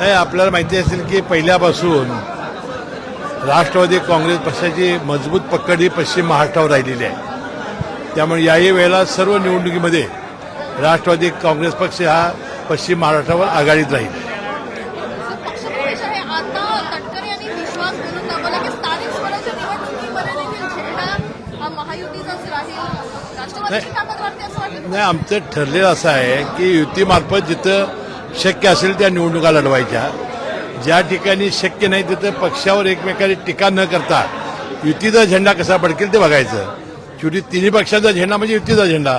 हे आपल्याला माहिती असेल की पहिल्यापासून राष्ट्रवादी काँग्रेस पक्षाची मजबूत पकड ही पश्चिम महाराष्ट्रावर राहिलेली आहे. त्यामुळे याही वेळेला सर्व निवडणुकीमध्ये राष्ट्रवादी काँग्रेस पक्ष हा पश्चिम महाराष्ट्रावर आघाडीत राहील. हा नाही आमचं ठरलेलं असं आहे की युतीमार्फत जिथं शक्य असेल त्या निवडणुका लढवायच्या. ज्या ठिकाणी शक्य नाही तिथं पक्षावर एकमेकांनी टीका न करता युतीचा झेंडा कसा भडकेल ते बघायचं. शेवटी तिन्ही पक्षांचा झेंडा म्हणजे युतीचा झेंडा.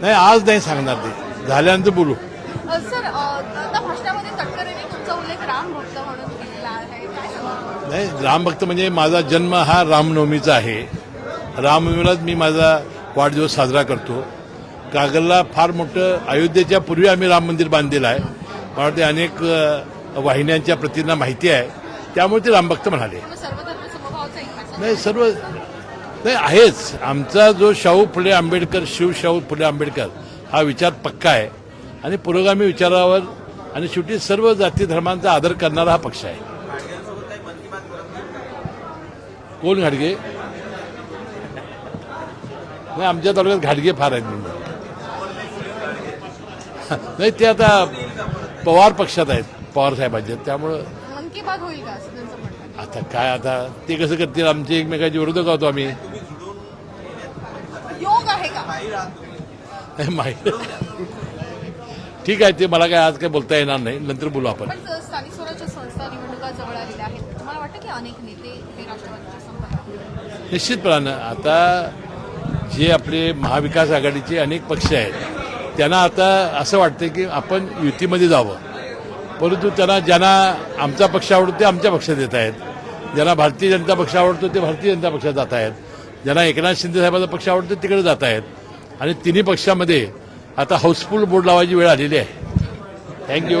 नाही आज नाही सांगणार ते. झाल्यानंतर बोलू? नाही रामभक्त म्हणजे माझा जन्म हा रामनवमीचा आहे. रामनवमीलाच मी माझा वाढदिवस साजरा करतो. कागलला फार मोठं अयोध्येच्या पूर्वी आम्ही राम मंदिर बांधलेलं आहे. मला वाटते अनेक वाहिन्यांच्या प्रतींना माहिती आहे. त्यामुळे ते रामभक्त म्हणाले. नाही सर्व नाही आहेच. आमचा जो शाहू फुले आंबेडकर शिव शाहू फुले आंबेडकर हा विचार पक्का आहे. आणि पुरोगामी विचारावर आणि शेवटी सर्व जाती धर्मांचा आदर करणारा हा पक्ष आहे. कोण घाडगे? नाही आमच्या तालुक्यात घाडगे फार आहेत म्हणून. नाही ते आता पवार पक्षात आहेत पवार साहेबांचे. त्यामुळं मन की बात होईल का असं त्यांचं म्हणणं? आहे. आता काय आता ते कसं करतील? आमचे एकमेकांचे विरोधक होतो आम्ही. माहिती ठीक आहे ते मला काय आज काय बोलता येणार नाही. नंतर बोलू आपण. पण स्थानिक स्वराज्य संस्था निवडणुका जवळ आलेल्या आहेत. तुम्हाला वाटतं की अनेक नेते राष्ट्रवादीच्या संपर्कात निश्चितपणानं. आता जे आपले महाविकास आघाडीचे अनेक पक्ष आहेत त्यांना आता असं वाटतं की आपण युतीमध्ये जावं. परंतु त्यांना ज्यांना आमचा पक्ष आवडतो ते आमच्या पक्षात येत आहेत. ज्यांना भारतीय जनता पक्ष आवडतो ते भारतीय जनता पक्षात जात आहेत. ज्यांना एकनाथ शिंदे साहेबांचा पक्ष आवडतो तिकडे जात आहेत. आणि तिन्ही पक्षामध्ये आता हाऊसफुल बोर्ड लावायची वेळ आलेली आहे. थँक्यू